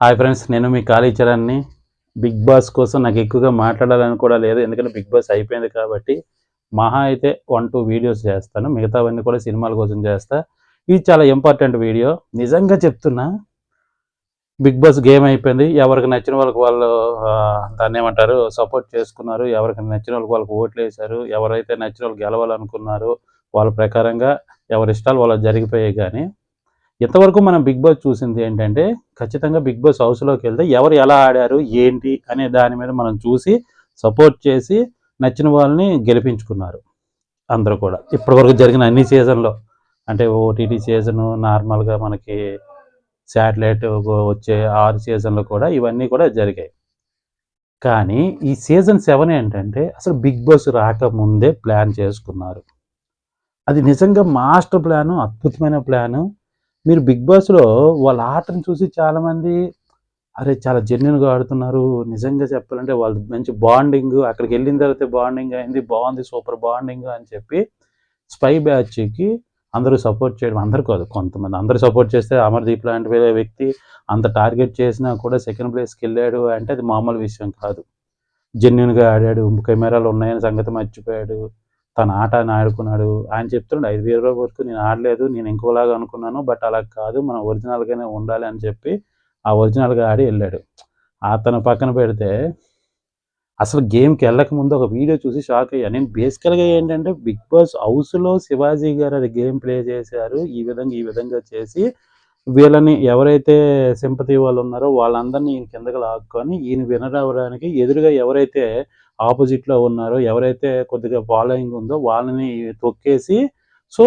Hi friends నేను మీ కాళీచరాన్ని big boss కోసం నాకు ఎక్కువగా మాట్లాడాలని కూడా లేదు. ఎందుకంటే బిగ్ బాస్ అయిపోయింది కాబట్టి మహా అయితే వన్ టూ వీడియోస్ చేస్తాను. మిగతావన్నీ కూడా సినిమాల కోసం చేస్తా. ఇది చాలా ఇంపార్టెంట్ వీడియో. నిజంగా చెప్తున్నా బిగ్ బాస్ గేమ్ అయిపోయింది. ఎవరికి నచ్చిన వాళ్ళకి వాళ్ళు దాన్ని ఏమంటారు సపోర్ట్ చేసుకున్నారు. ఎవరికి నచ్చిన వాళ్ళకి వాళ్ళకి ఓట్లు వేశారు. ఎవరైతే నచ్చిన వాళ్ళు గెలవాలనుకున్నారు వాళ్ళ ప్రకారంగా ఎవరి ఇష్టాలు వాళ్ళకి జరిగిపోయాయి కానీ ఇంతవరకు మనం బిగ్ బాస్ చూసింది ఏంటంటే ఖచ్చితంగా బిగ్ బాస్ హౌస్లోకి వెళ్తే ఎవరు ఎలా ఆడారు ఏంటి అనే దాని మీద మనం చూసి సపోర్ట్ చేసి నచ్చిన వాళ్ళని గెలిపించుకున్నారు అందరూ కూడా. ఇప్పటివరకు జరిగిన అన్ని సీజన్లో అంటే ఓటీటీ సీజను నార్మల్గా మనకి శాటిలైట్ వచ్చే ఆరు సీజన్లు కూడా ఇవన్నీ కూడా జరిగాయి. కానీ ఈ సీజన్ సెవెన్ ఏంటంటే అసలు బిగ్ బాస్ రాకముందే ప్లాన్ చేసుకున్నారు. అది నిజంగా మాస్టర్ ప్లాను అద్భుతమైన ప్లాను మీరు బిగ్ బాస్లో వాళ్ళ ఆటను చూసి చాలామంది అరే చాలా జెన్యున్గా ఆడుతున్నారు నిజంగా చెప్పాలంటే వాళ్ళు మంచి బాండింగ్ అక్కడికి వెళ్ళిన తర్వాత బాండింగ్ అయింది బాగుంది సూపర్ బాండింగ్ అని చెప్పి స్పై బ్యాచ్కి అందరూ సపోర్ట్ చేయడం అందరు కాదు కొంతమంది అందరూ సపోర్ట్ చేస్తే అమర్దీప్ లాంటి వేరే వ్యక్తి అంత టార్గెట్ చేసినా కూడా సెకండ్ ప్లేస్కి వెళ్ళాడు అంటే అది మామూలు విషయం కాదు. జెన్యున్గా ఆడాడు కెమెరాలు ఉన్నాయని సంగతి మర్చిపోయాడు. తన ఆట అని ఆడుకున్నాడు. ఆయన చెప్తున్నాడు ఐదు వేల వరకు నేను ఆడలేదు నేను ఇంకోలాగా అనుకున్నాను బట్ అలా కాదు మనం ఒరిజినల్గానే ఉండాలి అని చెప్పి ఆ ఒరిజినల్గా ఆడి వెళ్ళాడు. అతను పక్కన పెడితే అసలు గేమ్కి వెళ్ళక ముందు ఒక వీడియో చూసి షాక్ అయ్యా. నేను బేసికల్గా ఏంటంటే బిగ్ బాస్ హౌస్లో శివాజీ గారు అది గేమ్ ప్లే చేశారు ఈ విధంగా ఈ విధంగా చేసి వీళ్ళని ఎవరైతే సింపతి వాళ్ళు ఉన్నారో వాళ్ళందరినీ ఈయన కిందకి లాక్కొని ఈయన వినరావడానికి ఎదురుగా ఎవరైతే ఆపోజిట్లో ఉన్నారో. ఎవరైతే కొద్దిగా ఫాలోయింగ్ ఉందో వాళ్ళని తొక్కేసి సో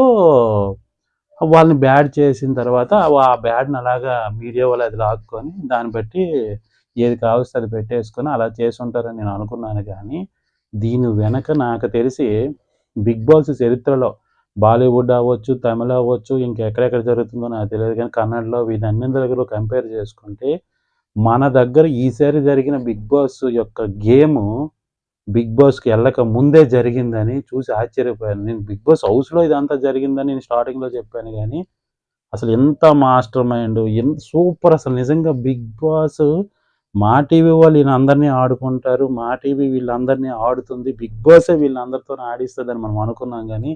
వాళ్ళని బ్యాడ్ చేసిన తర్వాత ఆ బ్యాడ్ని అలాగా మీడియా వాళ్ళు అది లాక్కొని దాన్ని బట్టి ఏది కావస్తే అది పెట్టేసుకొని అలా చేసి ఉంటారని నేను అనుకున్నాను. కానీ దీని వెనక నాకు తెలిసి బిగ్ బాస్ చరిత్రలో బాలీవుడ్ అవ్వచ్చు తమిళ అవ్వచ్చు ఇంకెక్కడెక్కడ జరుగుతుందో నాకు తెలియదు. కానీ కన్నడలో వీటన్ని దగ్గర కంపేర్ చేసుకుంటే మన దగ్గర ఈసారి జరిగిన బిగ్ బాస్ యొక్క గేము బిగ్ బాస్కి వెళ్ళక ముందే జరిగిందని చూసి ఆశ్చర్యపోయాను. నేను బిగ్ బాస్ హౌస్లో ఇదంతా జరిగిందని నేను స్టార్టింగ్లో చెప్పాను కానీ అసలు ఎంత మాస్టర్ మైండ్ ఎంత సూపర్ అసలు నిజంగా బిగ్ బాస్ మా టీవీ వాళ్ళు ఈయన అందరినీ ఆడుకుంటారు మా టీవీ వీళ్ళందరినీ ఆడుతుంది బిగ్ బాసే వీళ్ళందరితో ఆడిస్తుందని మనం అనుకున్నాం కానీ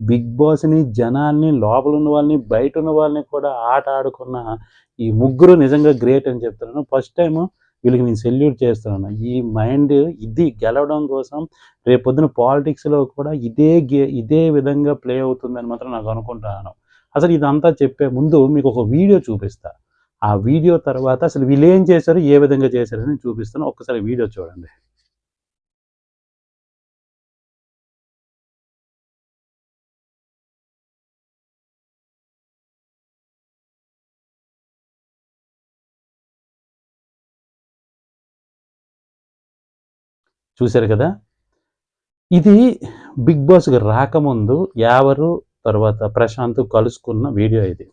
బిగ్ బాస్ని జనాల్ని లోపల ఉన్న వాళ్ళని బయట ఉన్న వాళ్ళని కూడా ఆట ఆడుకున్న ఈ ముగ్గురు నిజంగా గ్రేట్ అని చెప్తున్నాను. ఫస్ట్ టైం వీళ్ళకి నేను సెల్యూట్ చేస్తున్నాను ఈ మైండ్ ఇది గెలవడం కోసం రేపొద్దున పాలిటిక్స్లో కూడా ఇదే గే ఇదే విధంగా ప్లే అవుతుందని మాత్రం నాకు అనుకుంటున్నాను అసలు ఇదంతా చెప్పే ముందు మీకు ఒక వీడియో చూపిస్తా. ఆ వీడియో తర్వాత అసలు వీళ్ళు ఏం చేశారు ఏ విధంగా చేశారని చూపిస్తాను. ఒక్కసారి వీడియో చూడండి. చూశారు కదా? ఇది బిగ్ బాస్కి రాకముందు యావరు తర్వాత ప్రశాంత్ కలుసుకున్న వీడియో ఇది.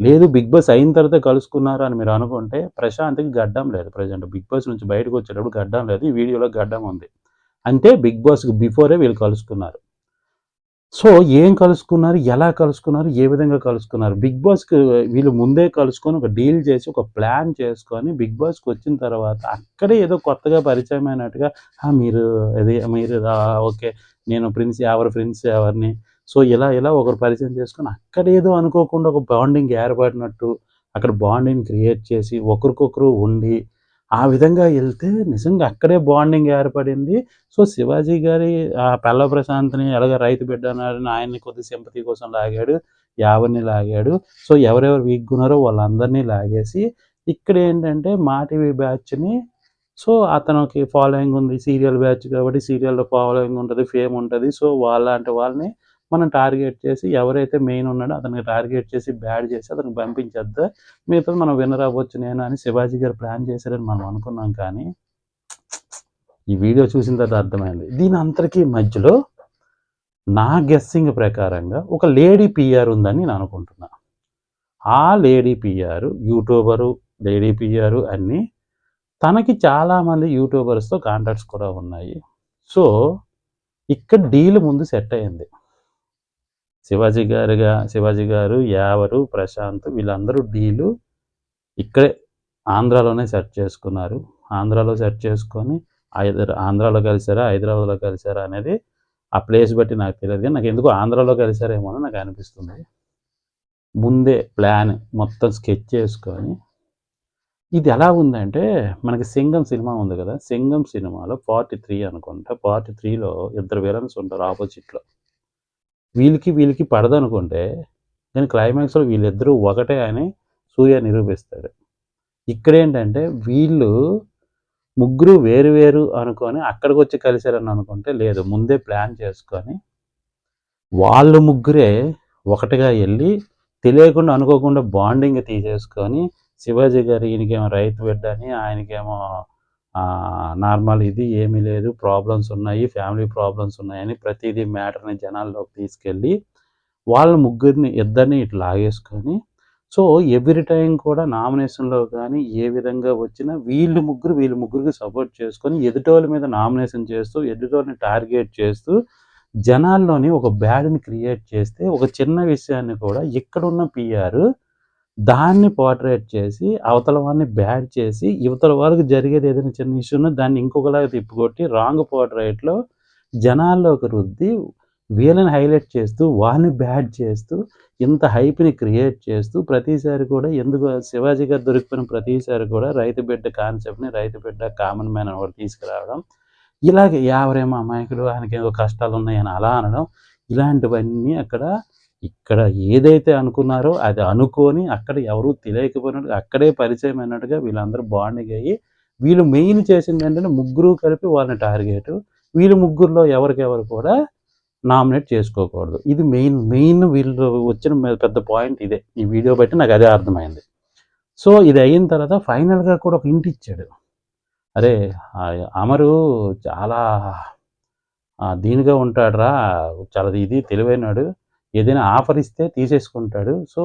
లేదు బిగ్ బాస్ అయిన తర్వాత కలుసుకున్నారు అని మీరు అనుకుంటే ప్రశాంత్కి గడ్డం లేదు ప్రజెంట్. బిగ్ బాస్ నుంచి బయటకు వచ్చేటప్పుడు గడ్డం లేదు ఈ వీడియోలో గడ్డం ఉంది. అంటే బిగ్ బాస్కి బిఫోరే వీళ్ళు కలుసుకున్నారు. సో ఏం కలుసుకున్నారు? ఎలా కలుసుకున్నారు? ఏ విధంగా కలుసుకున్నారు? బిగ్ బాస్కి వీళ్ళు ముందే కలుసుకొని ఒక డీల్ చేసి ఒక ప్లాన్ చేసుకొని బిగ్ బాస్కి వచ్చిన తర్వాత అక్కడే ఏదో కొత్తగా పరిచయం అయినట్టుగా మీరు అది మీరు ఓకే నేను ప్రిన్స్ ఎవరు ఫ్రెండ్స్ ఎవరిని? సో ఇలా ఇలా ఒకరు పరిచయం చేసుకొని అక్కడ ఏదో అనుకోకుండా ఒక బాండింగ్ ఏర్పడినట్టు అక్కడ బాండింగ్ క్రియేట్ చేసి ఒకరికొకరు ఉండి ఆ విధంగా వెళ్తే నిజంగా అక్కడే బాండింగ్ ఏర్పడింది. సో శివాజీ గారి ఆ పెళ్ళ ప్రశాంత్ని ఎలాగ రైతు బిడ్డ అన్నారని ఆయన్ని కొద్ది సింపతి కోసం లాగాడు యావరిని లాగాడు. సో ఎవరెవరు వీక్ ఉన్నారో వాళ్ళందరినీ లాగేసి ఇక్కడ ఏంటంటే మా టీవీ బ్యాచ్ని సో అతనికి ఫాలోయింగ్ ఉంది సీరియల్ బ్యాచ్ కాబట్టి సీరియల్లో ఫాలోయింగ్ ఉంటుంది ఫేమ్ ఉంటుంది. సో వాళ్ళంటి వాళ్ళని మనం టార్గెట్ చేసి ఎవరైతే మెయిన్ ఉన్నాడో అతనికి టార్గెట్ చేసి బ్యాడ్ చేసి అతనికి పంపించేద్దా? మిగతా మనం విన్నర్ అవ్వచ్చు నేను అని శివాజీ గారు ప్లాన్ చేశారని మనం అనుకున్నాం కానీ ఈ వీడియో చూసిన తర్వాత అర్థమైంది. దీని అంతరికీ మధ్యలో నా గెస్సింగ్ ప్రకారంగా ఒక లేడీ పిఆర్ ఉందని నేను అనుకుంటున్నా. ఆ lady PR YouTuber lady PR అన్నీ తనకి చాలామంది యూట్యూబర్స్తో కాంటాక్ట్స్ కూడా ఉన్నాయి. సో ఇక్కడ డీల్ ముందు సెట్ అయింది. శివాజీ గారుగా శివాజీ గారు యావరు ప్రశాంత్ వీళ్ళందరూ డీలు ఇక్కడే ఆంధ్రాలోనే సెట్ చేసుకున్నారు. ఆంధ్రాలో సెట్ చేసుకొని హైదరా ఆంధ్రాలో కలిసారా హైదరాబాద్లో కలిసారా అనేది ఆ ప్లేస్ బట్టి నాకు తెలియదు కానీ నాకు ఎందుకు ఆంధ్రాలో కలిసారేమో అని నాకు అనిపిస్తుంది. ముందే ప్లాన్ మొత్తం స్కెచ్ చేసుకొని ఇది ఎలా ఉందంటే మనకి సింగం సినిమా ఉంది కదా సింగం సినిమాలో పార్ట్ త్రీ అనుకుంటా పార్ట్ త్రీలో ఇద్దరు విలన్స్ ఉంటారు ఆపోజిట్లో. వీళ్ళకి వీళ్ళకి పడదనుకుంటే దాని క్లైమాక్స్లో వీళ్ళిద్దరూ ఒకటే అని సూర్య నిరూపిస్తాడు. ఇక్కడ ఏంటంటే వీళ్ళు ముగ్గురు వేరు వేరు అనుకొని అక్కడికి వచ్చి కలిశారని అనుకుంటే లేదు ముందే ప్లాన్ చేసుకొని వాళ్ళు ముగ్గురే ఒకటిగా వెళ్ళి తెలియకుండా అనుకోకుండా బాండింగ్ తీసేసుకొని శివాజీ గారు ఈయనకేమో రైతు బిడ్డ అని ఆయనకేమో నార్మల్ ఇది ఏమీ లేదు. ప్రాబ్లమ్స్ ఉన్నాయి. ఫ్యామిలీ ప్రాబ్లమ్స్ ఉన్నాయని ప్రతిదీ మ్యాటర్ని జనాల్లోకి తీసుకెళ్ళి వాళ్ళ ముగ్గురిని ఇద్దరిని ఇట్లా లాగేసుకొని సో ఎవ్రీ టైం కూడా నామినేషన్లో కానీ ఏ విధంగా వచ్చినా వీళ్ళు ముగ్గురు వీళ్ళు ముగ్గురికి సపోర్ట్ చేసుకొని ఎదుటోళ్ళ మీద నామినేషన్ చేస్తూ ఎదుటోళ్ళని టార్గెట్ చేస్తూ జనాల్లోని ఒక బ్యాడ్ని క్రియేట్ చేస్తే ఒక చిన్న విషయాన్ని కూడా ఇక్కడున్న పిఆర్ దాన్ని పోర్ట్రేట్ చేసి అవతల వారిని బ్యాడ్ చేసి యువతల వారికి జరిగేది ఏదైనా చిన్న ఇష్యూనో దాన్ని ఇంకొకలాగా తిప్పుకొట్టి రాంగ్ పోర్ట్రేట్లో జనాల్లోకి రుద్ది వీళ్ళని హైలైట్ చేస్తూ వాళ్ళని బ్యాడ్ చేస్తూ ఇంత హైప్ని క్రియేట్ చేస్తూ ప్రతిసారి కూడా ఎందుకు శివాజీ గారు దొరికిపోయిన ప్రతిసారి కూడా రైతు బిడ్డ కాన్సెప్ట్ని రైతు బిడ్డ కామన్ మ్యాన్ అని తీసుకురావడం. ఇలాగే ఎవరేమో అమాయకుడు ఆయనకి ఏదో కష్టాలు ఉన్నాయని అలా అనడం. ఇలాంటివన్నీ అక్కడ ఇక్కడ ఏదైతే అనుకున్నారో అది అనుకొని అక్కడ ఎవరు తెలియకపోయినట్టు అక్కడే పరిచయం అయినట్టుగా వీళ్ళందరూ బాండింగ్ అయ్యి వీళ్ళు మెయిన్ చేసింది ఏంటంటే ముగ్గురు కలిపి వాళ్ళని టార్గెట్ వీళ్ళు ముగ్గురులో ఎవరికెవరు కూడా నామినేట్ చేసుకోకూడదు. ఇది మెయిన్ మెయిన్ వీళ్ళు వచ్చిన పెద్ద పాయింట్ ఇదే. ఈ వీడియో బట్టి నాకు అదే అర్థమైంది. సో ఇది అయిన తర్వాత ఫైనల్గా కూడా ఒక ఇంటి ఇచ్చాడు. అరే అమరు చాలా దీనిగా ఉంటాడురా చాలా ఇది తెలివైనాడు. ఏదైనా ఆఫర్ ఇస్తే తీసేసుకుంటాడు. సో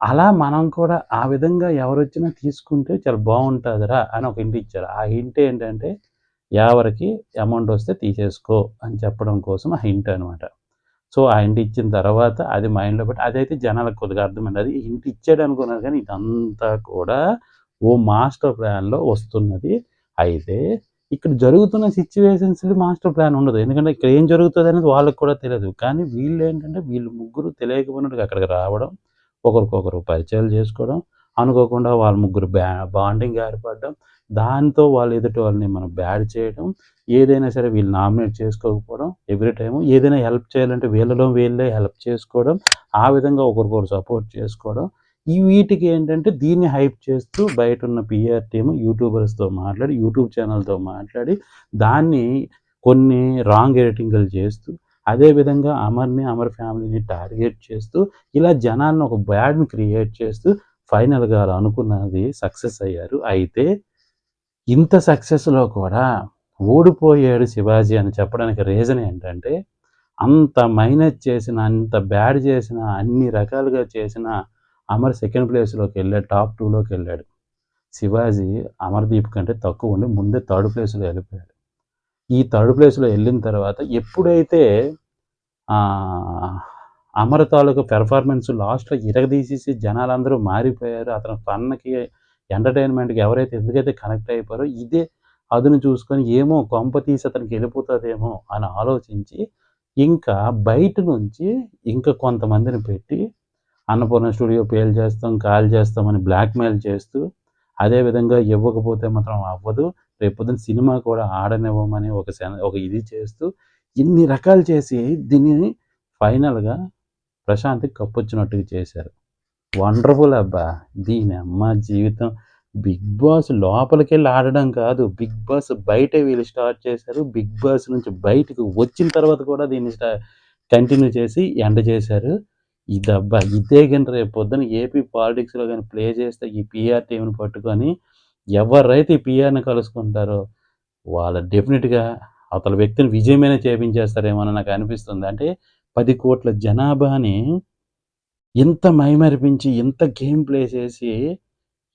అలా మనం కూడా ఆ విధంగా ఎవరు వచ్చినా తీసుకుంటే చాలా బాగుంటుందిరా అని ఒక ఇంటి ఇచ్చారు. ఆ హింట్ ఏంటంటే ఎవరికి అమౌంట్ వస్తే తీసేసుకో అని చెప్పడం కోసం ఆ హింట్ అనమాట సో ఆ ఇంటి ఇచ్చిన తర్వాత అది మైండ్లో పెట్టి అదైతే జనాలకు కొద్దిగా అర్థమైంది. అది ఇంటి ఇచ్చాడు అనుకున్నారు కానీ ఇదంతా కూడా ఓ మాస్టర్ ప్లాన్లో వస్తున్నది. అయితే ఇక్కడ జరుగుతున్న సిచ్యువేషన్స్ మాస్టర్ ప్లాన్ ఉండదు. ఎందుకంటే ఇక్కడ ఏం జరుగుతుంది అనేది వాళ్ళకి కూడా తెలియదు. కానీ వీళ్ళు ఏంటంటే వీళ్ళు ముగ్గురు తెలియకపోయినట్టుగా అక్కడికి రావడం ఒకరికొకరు పరిచయాలు చేసుకోవడం అనుకోకుండా వాళ్ళ ముగ్గురు బ్యా బాండింగ్ ఏర్పడడం దాంతో వాళ్ళు ఎదుటి వాళ్ళని మనం బ్యాడ్ చేయడం ఏదైనా సరే వీళ్ళు నామినేట్ చేసుకోకపోవడం ఎవ్రీ టైము ఏదైనా హెల్ప్ చేయాలంటే వీళ్ళలో వీళ్ళే హెల్ప్ చేసుకోవడం ఆ విధంగా ఒకరికొకరు సపోర్ట్ చేసుకోవడం ఈ వీటికి ఏంటంటే దీన్ని హైప్ చేస్తూ బయట ఉన్న పిఆర్ టీమ్ యూట్యూబర్స్తో మాట్లాడి యూట్యూబ్ ఛానల్తో మాట్లాడి దాన్ని కొన్ని రాంగ్ ఎడిటింగ్లు చేస్తూ అదేవిధంగా అమర్ని అమర్ ఫ్యామిలీని టార్గెట్ చేస్తూ ఇలా జనాలను ఒక బ్యాడ్ని క్రియేట్ చేస్తూ ఫైనల్గా అనుకున్నది సక్సెస్ అయ్యారు. అయితే ఇంత సక్సెస్లో కూడా ఓడిపోయాడు శివాజీ అని చెప్పడానికి రీజన్ ఏంటంటే అంత మైనస్ చేసిన అంత బ్యాడ్ చేసిన అన్ని రకాలుగా చేసిన అమర్ సెకండ్ ప్లేస్లోకి వెళ్ళాడు టాప్ టూలోకి వెళ్ళాడు. శివాజీ అమర్దీప్ కంటే తక్కువ ఉండి ముందే థర్డ్ ప్లేస్లో వెళ్ళిపోయాడు. ఈ థర్డ్ ప్లేస్లో వెళ్ళిన తర్వాత ఎప్పుడైతే అమర తాలూకు పెర్ఫార్మెన్స్ లాస్ట్లో ఇరగదీసేసి జనాలందరూ మారిపోయారు అతను ఫన్నకి ఎంటర్టైన్మెంట్కి ఎవరైతే ఎందుకైతే కనెక్ట్ అయిపోయారో ఇదే అదును చూసుకొని ఏమో కొంప తీసి అతనికి వెళ్ళిపోతుందేమో అని ఆలోచించి ఇంకా బయట నుంచి ఇంకా కొంతమందిని పెట్టి అన్నపూర్ణ స్టూడియో పేల్ చేస్తాం కాల్ చేస్తామని బ్లాక్మెయిల్ చేస్తూ అదేవిధంగా ఇవ్వకపోతే మాత్రం అవ్వదు. రేపొద్దున సినిమా కూడా ఆడనివ్వమని ఒక ఒక ఇది చేస్తూ ఇన్ని రకాలు చేసి దీన్ని ఫైనల్గా ప్రశాంత్కి కప్పొచ్చినట్టుగా చేశారు. వండర్ఫుల్ అబ్బా! దీని అమ్మ జీవితం. బిగ్ బాస్ లోపలికి వెళ్ళి ఆడడం కాదు. బిగ్ బాస్ బయట వీళ్ళు స్టార్ట్ చేశారు. బిగ్ బాస్ నుంచి బయటకు వచ్చిన తర్వాత కూడా దీన్ని కంటిన్యూ చేసి ఎండ చేశారు. ఇదబ్బా ఇదే కానీ రేపు పొద్దున ఏపీ పాలిటిక్స్లో కానీ ప్లే చేస్తే ఈ పిఆర్ టీంని పట్టుకొని ఎవరైతే ఈ పిఆర్ని కలుసుకుంటారో వాళ్ళ డెఫినెట్గా అతని వ్యక్తిని విజయమైన చేపించేస్తారేమో అని నాకు అనిపిస్తుంది. అంటే పది కోట్ల జనాభాని ఇంత మైమరిపించి ఇంత గేమ్ ప్లే చేసి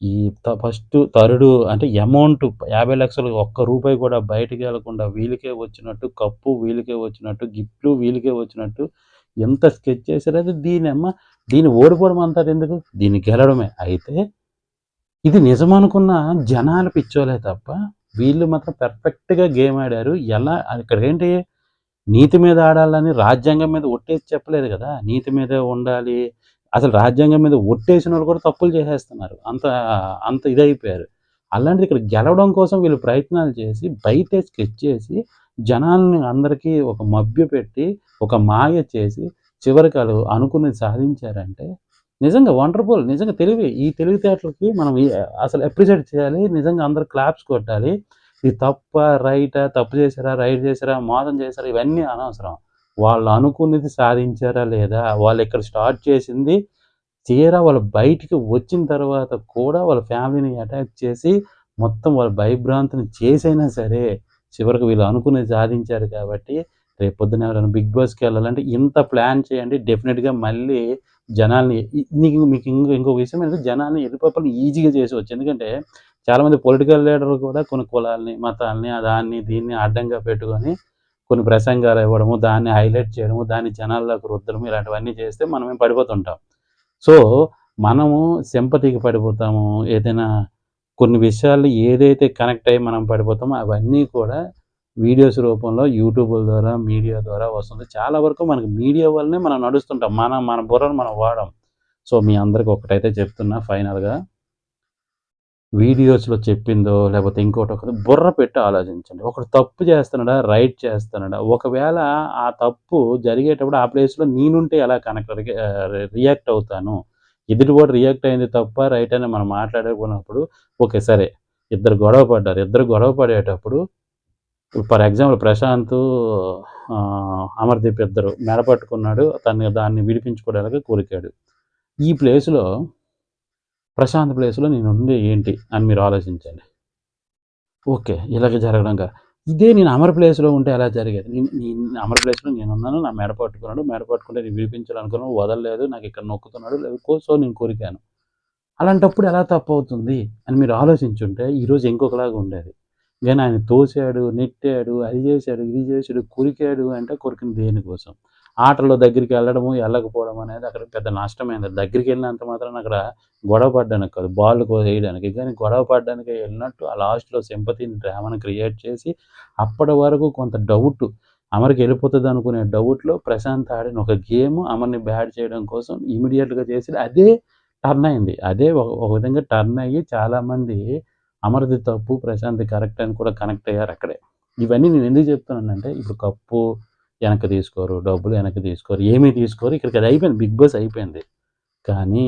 ఈ ఫస్ట్ తరుడు అంటే అమౌంట్ యాభై లక్షలు ఒక్క రూపాయి కూడా బయటికి వెళ్ళకుండా వీళ్ళకే వచ్చినట్టు కప్పు వీళ్ళకే వచ్చినట్టు గిఫ్ట్లు వీళ్ళకే వచ్చినట్టు ఎంత స్కెచ్ చేశారు దీని అమ్మ దీన్ని ఓడిపోవడం అంటారు ఎందుకు దీన్ని గెలడమే అయితే ఇది నిజమనుకున్న జనాలు పిచ్చోలే తప్ప వీళ్ళు మాత్రం పెర్ఫెక్ట్గా గేమ్ ఆడారు. ఎలా ఇక్కడేంటి నీతి మీద ఆడాలని రాజ్యాంగం మీద ఒట్టేసి చెప్పలేదు కదా నీతి మీద ఉండాలి. అసలు రాజ్యాంగం మీద ఒట్టేసిన వాళ్ళు కూడా తప్పులు చేసేస్తున్నారు. అంత అంత ఇదైపోయారు. అలాంటిది ఇక్కడ గెలవడం కోసం వీళ్ళు ప్రయత్నాలు చేసి బయట స్కెచ్ చేసి జనాల్ని అందరికీ ఒక మభ్యపెట్టి, ఒక మాయ చేసి చివరికి ఆళ్ళు అనుకున్నది సాధించారంటే నిజంగా వండర్‌ఫుల్. నిజంగా తెలివి. ఈ తెలివితేటలకి మనం అసలు అప్రిషియేట్ చేయాలి. నిజంగా అందరు క్లాప్స్ కొట్టాలి. ఇది తప్పా? రైటా? తప్పు చేశారా? రైట్ చేశారా? మోసం చేశారా? ఇవన్నీ అనవసరం. వాళ్ళు అనుకున్నది సాధించారా లేదా? వాళ్ళు ఇక్కడ స్టార్ట్ చేసింది తీరా వాళ్ళు బయటికి వచ్చిన తర్వాత కూడా వాళ్ళ ఫ్యామిలీని అటాక్ చేసి మొత్తం వాళ్ళ భయభ్రాంతిని చేసైనా సరే చివరికి వీళ్ళు అనుకునేది సాధించారు కాబట్టి రేపు పొద్దున ఎవరైనా బిగ్ బాస్‌కి వెళ్ళాలంటే ఇంత ప్లాన్ చేయండి. డెఫినెట్గా మళ్ళీ జనాల్ని నీకు మీకు ఇంకో ఇంకొక విషయం ఏంటంటే జనాల్ని ఎరుపప్పలు ఈజీగా చేసేవచ్చు ఎందుకంటే చాలామంది పొలిటికల్ లీడర్‌లు కూడా కొన్ని కులాల్ని, మతాల్ని, దాన్ని దీన్ని అడ్డంగా పెట్టుకొని కొన్ని ప్రసంగాలు ఇవ్వడము, దాన్ని హైలైట్ చేయడము, దాన్ని జనాల్లోకి రుద్దడము ఇలాంటివన్నీ చేస్తే మనమే పడిపోతుంటాం. సో, మనము సింపతికి పడిపోతాము. ఏదైనా కొన్ని విషయాలు ఏదైతే కనెక్ట్ అయ్యి మనం పడిపోతామో అవన్నీ కూడా వీడియోస్ రూపంలో యూట్యూబ్ ద్వారా, మీడియా ద్వారా వస్తుంది. చాలా వరకు మనకి మీడియా వల్లనే మనం నడుస్తుంటాం. మనం మన బుర్రను మనం వాడం. సో, మీ అందరికి ఒకటైతే చెప్తున్నా ఫైనల్‌గా వీడియోస్‌లో చెప్పిందో లేకపోతే ఇంకోటి ఒకటి బుర్ర పెట్టి ఆలోచించండి. ఒకడు తప్పు చేస్తున్నాడా? రైట్ చేస్తున్నాడా? ఒకవేళ ఆ తప్పు జరిగేటప్పుడు ఆ ప్లేస్‌లో నేనుంటే ఎలా కనెక్ట్ రియాక్ట్ అవుతాను? ఎదుటి కూడా రియాక్ట్ అయింది తప్ప రైట్ అని మనం మాట్లాడకపోయినప్పుడు ఓకే. సరే. ఇద్దరు గొడవ పడ్డారు. ఇద్దరు గొడవ పడేటప్పుడు ఫర్ ఎగ్జాంపుల్ ప్రశాంతు అమర్‌దీప్ ఇద్దరు మెడపట్టుకున్నాడు తను దాన్ని విడిపించుకోవడానికి కోరికాడు ఈ ప్లేస్‌లో ప్రశాంత్ ప్లేస్‌లో నేను నేనుండి ఏంటి అని మీరు ఆలోచించండి. ఓకే. ఇలాగ జరగడంగా ఇదే నేను అమర్ ప్లేస్‌లో ఉంటే ఎలా జరిగేది? నేను నేను అమర్ ప్లేస్‌లో నేనున్నాను. నా మెడ పట్టుకున్నాడు. మెడ పట్టుకుంటే నేను విడిపించాలనుకున్నాను. వదలలేదు. నాకు ఇక్కడ నొక్కుతున్నాడు. లేదు కో సో నేను కోరికాను అలాంటప్పుడు ఎలా తప్పవుతుంది అని మీరు ఆలోచించుంటే ఈరోజు ఇంకొకలాగా ఉండేది. కానీ ఆయన తోసాడు, నెట్టాడు, అది చేశాడు, ఇది చేశాడు, కొరికాడు అంటే కొరికిన దేనికోసం? ఆటలో దగ్గరికి వెళ్ళడము, వెళ్ళకపోవడం అనేది అక్కడ పెద్ద నష్టమైంది. దగ్గరికి వెళ్ళినంత మాత్రాన అక్కడ గొడవ పడ్డానికి కాదు. బాల్ కో వేయడానికి. కానీ గొడవ పడ్డానికి వెళ్ళినట్టు ఆ లాస్ట్‌లో సింపతిని, డ్రామాను క్రియేట్ చేసి అప్పటి వరకు కొంత డౌట్ అమర్‌కి వెళ్ళిపోతుంది అనుకునే డౌట్‌లో ప్రశాంత్ ఆడిన ఒక గేమ్ అమర్‌ని బ్యాడ్ చేయడం కోసం ఇమ్మీడియేట్‌గా చేసి అదే టర్న్ అయింది. అదే ఒక ఒక విధంగా టర్న్ అయ్యి చాలామంది అమర్‌ది తప్పు, ప్రశాంతి కరెక్ట్ అని కూడా కనెక్ట్ అయ్యారు అక్కడే. ఇవన్నీ నేను ఎందుకు చెప్తున్నానంటే ఇప్పుడు కప్పు వెనక్కి తీసుకోరు. డబ్బులు వెనక్కి తీసుకోరు. ఏమీ తీసుకోరు. ఇక్కడికి అది అయిపోయింది. బిగ్ బాస్ అయిపోయింది. కానీ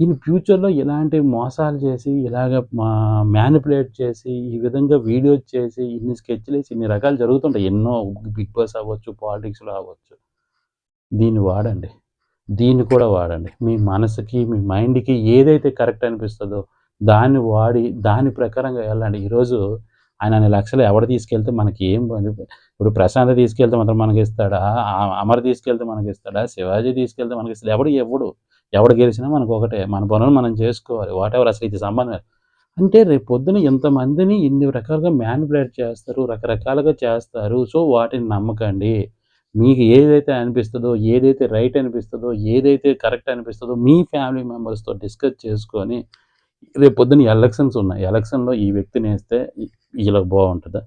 ఇన్ ఫ్యూచర్‌లో ఇలాంటి మోసాలు చేసి, ఇలాగ మా మ్యానిపులేట్ చేసి, ఈ విధంగా వీడియోస్ చేసి, ఇన్ని స్కెచ్లు వేసి ఇన్ని రకాలు జరుగుతుంటాయి. ఎన్నో బిగ్ బాస్ అవ్వచ్చు, పాలిటిక్స్‌లో అవ్వచ్చు. దీన్ని వాడండి. దీన్ని కూడా వాడండి. మీ మనసుకి, మీ మైండ్‌కి ఏదైతే కరెక్ట్ అనిపిస్తుందో దాన్ని వాడి దాని ప్రకారంగా వెళ్ళండి. ఈరోజు ఆయన అన్ని లక్షలు ఎవడు తీసుకెళ్తే మనకి ఏం ఇప్పుడు ప్రశాంత్ తీసుకెళ్తే మాత్రం మనకిస్తాడా? ఇస్తాడా అమర్ తీసుకెళ్తే మనకిస్తాడా? శివాజీ తీసుకెళ్తే మనకి ఇస్తాడు ఎవడు ఎవడు ఎవడు గెలిచినా మనకు ఒకటే మన పనులు మనం చేసుకోవాలి. వాటెవర్ అసలు ఇది సంబంధం లేదు. అంటే రేపు పొద్దున ఇంతమందిని ఇన్ని రకాలుగా మ్యానిపులేట్ చేస్తారు. రకరకాలుగా చేస్తారు. సో, వాటిని నమ్మకండి. మీకు ఏదైతే అనిపిస్తుందో ఏదైతే రైట్ అనిపిస్తుందో ఏదైతే కరెక్ట్ అనిపిస్తుందో మీ ఫ్యామిలీ మెంబర్స్‌తో డిస్కస్ చేసుకొని రేపు పొద్దున ఎలక్షన్స్ ఉన్నాయి. ఎలక్షన్‌లో ఈ వ్యక్తిని వేస్తే ఇలా బాగుంటుందా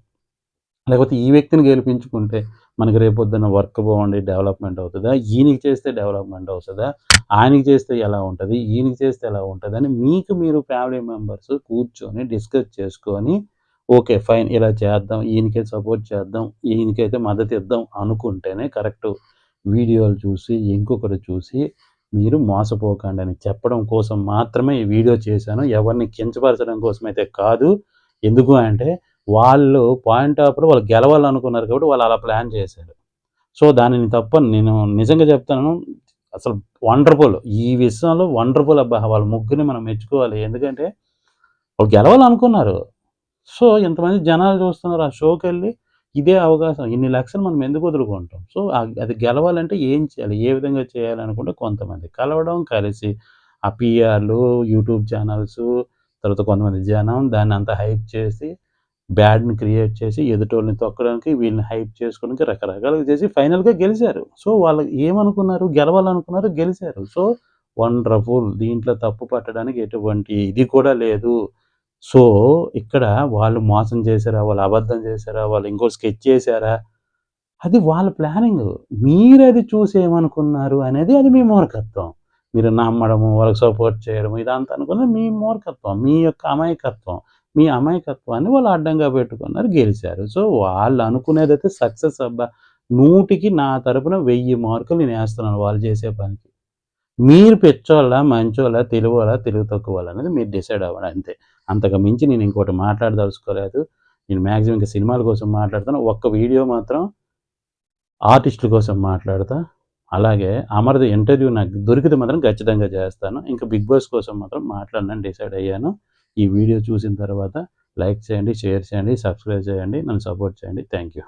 లేకపోతే ఈ వ్యక్తిని గెలిపించుకుంటే మనకి రేపొద్దున వర్క్ బాగుండి డెవలప్‌మెంట్ అవుతుందా ఈయనకి చేస్తే డెవలప్‌మెంట్ అవుతుందా ఆయనకి చేస్తే ఎలా ఉంటుంది ఈయనకి చేస్తే ఎలా ఉంటదని మీకు మీరు ఫ్యామిలీ మెంబర్స్ కూర్చొని డిస్కస్ చేసుకొని ఓకే. ఫైన్. ఇలా చేద్దాం. ఈయనకే సపోర్ట్ చేద్దాం. ఈయనకైతే మద్దతు ఇద్దాం అనుకుంటేనే కరెక్ట్ వీడియోలు చూసి, ఇంకొకటి చూసి మీరు మోసపోకండి అని చెప్పడం కోసం మాత్రమే ఈ వీడియో చేశాను. ఎవరిని కించపరచడం కోసం అయితే కాదు. ఎందుకు అంటే వాళ్ళు పాయింట్ ఆఫ్‌లో వాళ్ళు గెలవాలనుకున్నారు కాబట్టి వాళ్ళు అలా ప్లాన్ చేశారు. సో, దానిని తప్ప నేను నిజంగా చెప్తాను. అసలు వండర్‌ఫుల్. ఈ విషయంలో వండర్‌ఫుల్ అబ్బా! వాళ్ళ ముగ్గురిని మనం మెచ్చుకోవాలి. ఎందుకంటే వాళ్ళు గెలవాలనుకున్నారు. సో, ఇంతమంది జనాలు చూస్తున్నారు. ఆ షోకి వెళ్ళి ఇదే అవకాశం. ఇన్ని లక్షలు మనం ఎందుకు వదులుకుంటాం? సో, అది గెలవాలంటే ఏం చేయాలి? ఏ విధంగా చేయాలనుకుంటే కొంతమంది కలవడం, కలిసి ఆ పిఆర్లు యూట్యూబ్ ఛానల్స్ తర్వాత కొంతమంది జనం దాన్ని అంతా హైప్ చేసి బ్యాడ్‌ని క్రియేట్ చేసి ఎదుటోళ్ళని తొక్కడానికి, వీళ్ళని హైప్ చేసుకోవడానికి రకరకాలుగా చేసి ఫైనల్‌గా గెలిచారు. సో, వాళ్ళు ఏమనుకున్నారు? గెలవాలనుకున్నారు. గెలిచారు. సో, వండర్ఫుల్ దీంట్లో తప్పు పట్టడానికి ఎటువంటి ఇది కూడా లేదు సో ఇక్కడ వాళ్ళు మోసం చేశారా? వాళ్ళు అబద్ధం చేశారా? వాళ్ళు ఇంకో స్కెచ్ చేశారా? అది వాళ్ళ ప్లానింగ్. మీరు అది చూసి ఏమనుకున్నారు అనేది అది మీ మూర్ఖత్వం. మీరు నమ్మడము వాళ్ళకి సపోర్ట్ చేయడము ఇదంతా అనుకున్నది మీ మూర్ఖత్వం మీ యొక్క అమాయకత్వం. మీ అమాయకత్వాన్ని వాళ్ళు అడ్డంగా పెట్టుకున్నారు గెలిచారు. సో వాళ్ళు అనుకునేదైతే సక్సెస్ అబ్బా నూటికి నా తరపున వెయ్యి మార్కులు నేను వేస్తున్నాను వాళ్ళు చేసే పనికి. మీరు పెచ్చోళ్ళ మంచోళ్ళ తెలుగుల తెలుగు తక్కువ అనేది మీరు డిసైడ్ అవ్వండి అంతే. అంతకు మించి నేను ఇంకోటి మాట్లాడదలుచుకోలేదు. నేను మ్యాక్సిమం ఇంకా సినిమాల కోసం మాట్లాడతాను ఒక్క వీడియో మాత్రం ఆర్టిస్టుల కోసం మాట్లాడతా. అలాగే అమర్ది ఇంటర్వ్యూ నాకు దొరికితే మాత్రం ఖచ్చితంగా చేస్తాను. ఇంకా బిగ్ బాస్ కోసం మాత్రం మాట్లాడనని డిసైడ్ అయ్యాను. ఈ వీడియో చూసిన తర్వాత లైక్ చేయండి షేర్ చేయండి సబ్స్క్రైబ్ చేయండి నన్ను సపోర్ట్ చేయండి. Thank you.